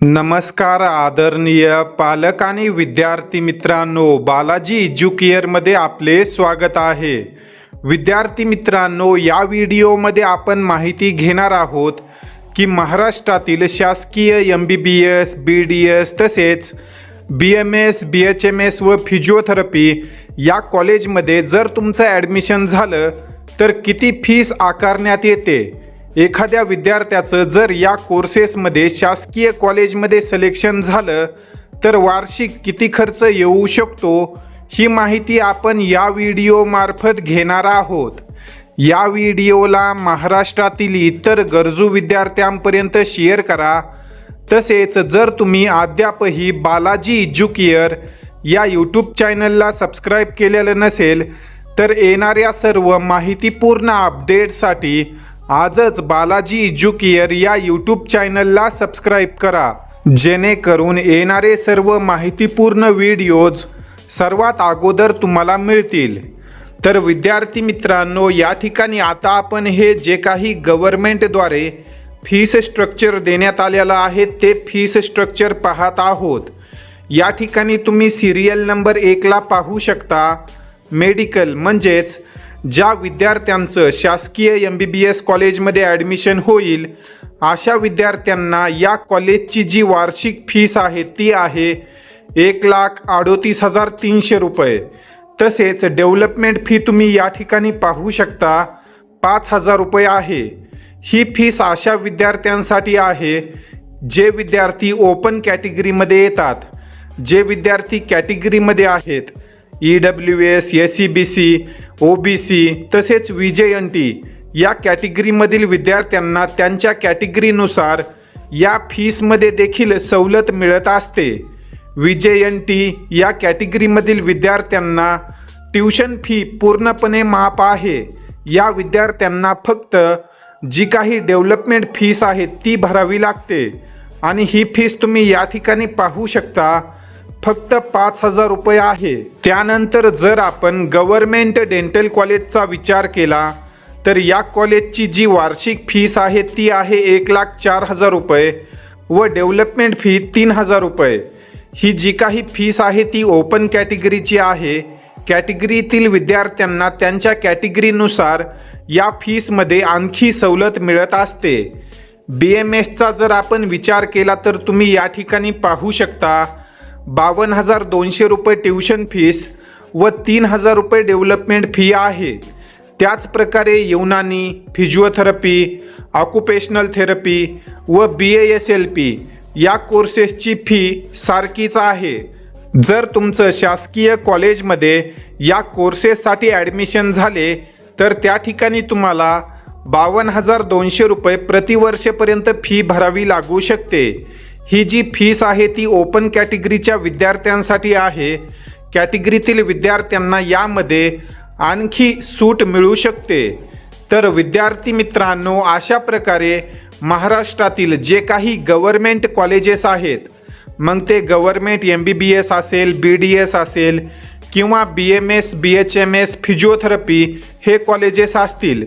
नमस्कार आदरणीय पालक आणि विद्यार्थी मित्रांनो बालाजी एज्युकेअरमध्ये आपले स्वागत आहे. विद्यार्थी मित्रांनो या व्हिडिओमध्ये आपण माहिती घेणार आहोत की महाराष्ट्रातील शासकीय M B B S B D S तसेच B M S B H M S व फिजिओथेरपी या कॉलेजमध्ये जर तुमचं ॲडमिशन झालं तर किती फीस आकारण्यात येते? एखाद्या विद्यार्थ्याचं जर या कोर्सेसमध्ये शासकीय कॉलेजमध्ये सिलेक्शन झालं तर वार्षिक किती खर्च येऊ शकतो ही माहिती आपण या व्हिडिओमार्फत घेणार आहोत. या व्हिडिओला महाराष्ट्रातील इतर गरजू विद्यार्थ्यांपर्यंत शेअर करा. तसेच जर तुम्ही अद्यापही बालाजी एज्युकेअर या यूट्यूब चॅनलला सबस्क्राईब केलेलं नसेल तर येणाऱ्या सर्व माहितीपूर्ण अपडेटसाठी आजच बालाजी एज्युकेअर या यूट्यूब चॅनलला सबस्क्राईब करा. जेणेकरून येणारे सर्व माहितीपूर्ण व्हिडिओज सर्वात अगोदर तुम्हाला मिळतील. तर विद्यार्थी मित्रांनो या ठिकाणी आता आपण हे जे काही गव्हर्मेंटद्वारे फीस स्ट्रक्चर देण्यात आलेलं आहे ते फीस स्ट्रक्चर पाहत आहोत. या ठिकाणी तुम्ही सिरियल नंबर एकला पाहू शकता. मेडिकल म्हणजेच ज्या विद्यार्थ्यांचं शासकीय एम बी बी एस कॉलेजमध्ये ॲडमिशन होईल अशा विद्यार्थ्यांना या कॉलेजची जी वार्षिक फीस आहे ती आहे एक लाख अडोतीस हजार तीनशे रुपये. तसेच डेव्हलपमेंट फी तुम्ही या ठिकाणी पाहू शकता पाच हजार रुपये आहे. ही फीस अशा विद्यार्थ्यांसाठी आहे जे विद्यार्थी ओपन कॅटेगरीमध्ये येतात. जे विद्यार्थी कॅटेगरीमध्ये आहेत E W S S C B C O B C तसेच विजयंती जे एन टी या कॅटेगरीमधील विद्यार्थ्यांना त्यांच्या कॅटेगरीनुसार या फीसमध्ये देखील सवलत मिळत असते. विजयंती जे एन टी या कॅटेगरीमधील विद्यार्थ्यांना ट्युशन फी पूर्णपणे माफ आहे. या विद्यार्थ्यांना फक्त जी काही डेव्हलपमेंट फीस आहे ती भरावी लागते. आणि ही फीस तुम्ही या ठिकाणी पाहू शकता. फक्त पाच हजार रुपये आहे. त्यानंतर जर आपण गव्हर्मेंट डेंटल कॉलेजचा विचार केला तर या कॉलेजची जी वार्षिक फीस आहे ती आहे एक लाख चार हजार रुपये व डेव्हलपमेंट फी तीन हजार रुपये. ही जी काही फीस आहे ती ओपन कॅटेगरीची आहे. कॅटेगरीतील विद्यार्थ्यांना त्यांच्या कॅटेगरीनुसार या फीसमध्ये आणखी सवलत मिळत असते. बी एम एसचा जर आपण विचार केला तर तुम्ही या ठिकाणी पाहू शकता बावन्न हजार दोनशे रुपये ट्युशन फीस व तीन हजार रुपये डेव्हलपमेंट फी आहे. त्याच प्रकारे युनानी फिजिओथेरपी ऑक्युपेशनल थेरपी व B A S L P या कोर्सेसची फी सारखीच आहे. जर तुमचं शासकीय कॉलेजमध्ये या कोर्सेससाठी ॲडमिशन झाले तर त्या ठिकाणी तुम्हाला बावन्न हजार दोनशे रुपये प्रतिवर्षपर्यंत फी भरावी लागू शकते. ही जी फीस आहे ती ओपन कॅटेगरीच्या विद्यार्थ्यांसाठी आहे. कॅटेगरीतील विद्यार्थ्यांना यामध्ये आणखी सूट मिळू शकते. तर विद्यार्थी मित्रांनो अशा प्रकारे महाराष्ट्रातील जे काही गव्हर्मेंट कॉलेजेस आहेत मग ते government M B B S असेल बी डी एस असेल किंवा B M S B H M S physiotherapy हे कॉलेजेस असतील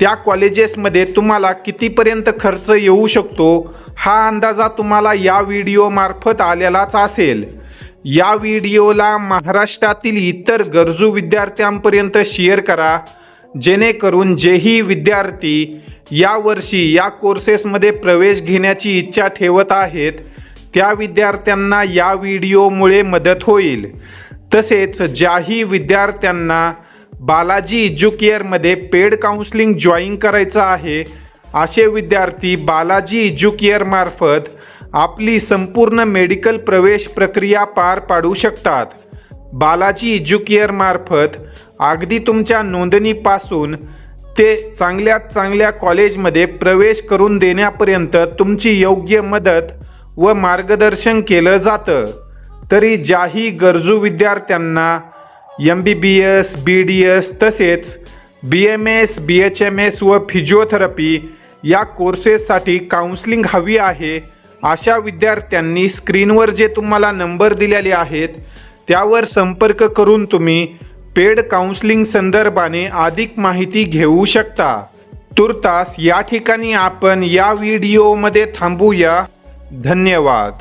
त्या कॉलेजेसमध्ये तुम्हाला कितीपर्यंत खर्च येऊ शकतो हा अंदाजा तुम्हाला या व्हिडिओमार्फत आलेलाच असेल. या व्हिडिओला महाराष्ट्रातील इतर गरजू विद्यार्थ्यांपर्यंत शेअर करा. जेणेकरून जेही विद्यार्थी यावर्षी या कोर्सेसमध्ये प्रवेश घेण्याची इच्छा ठेवत आहेत त्या विद्यार्थ्यांना या व्हिडिओमुळे मदत होईल. तसेच ज्याही विद्यार्थ्यांना बालाजी एज्युकेअरमध्ये पेड काउन्सिलिंग जॉईन करायचं आहे असे विद्यार्थी बालाजी इज्युकिअरमार्फत आपली संपूर्ण मेडिकल प्रवेश प्रक्रिया पार पाडू शकतात. बालाजी एज्युकेअरमार्फत अगदी तुमच्या नोंदणीपासून ते चांगल्यात चांगल्या कॉलेजमध्ये प्रवेश करून देण्यापर्यंत तुमची योग्य मदत व मार्गदर्शन केलं जातं. तरी ज्याही गरजू विद्यार्थ्यांना M B B S B D S तसेच B M S B H M S व फिजिओथेरपी या कोर्सेससाठी काउन्सिलिंग हवी आहे. अशा विद्यार्थ्यांनी स्क्रीनवर जे तुम्हाला नंबर दिलेले आहेत त्यावर संपर्क करून तुम्ही पेड काउन्सिलिंग संदर्भाने अधिक माहिती घेऊ शकता. तुर्तास या ठिकाणी आपण या व्हिडिओमध्ये थांबूया. धन्यवाद.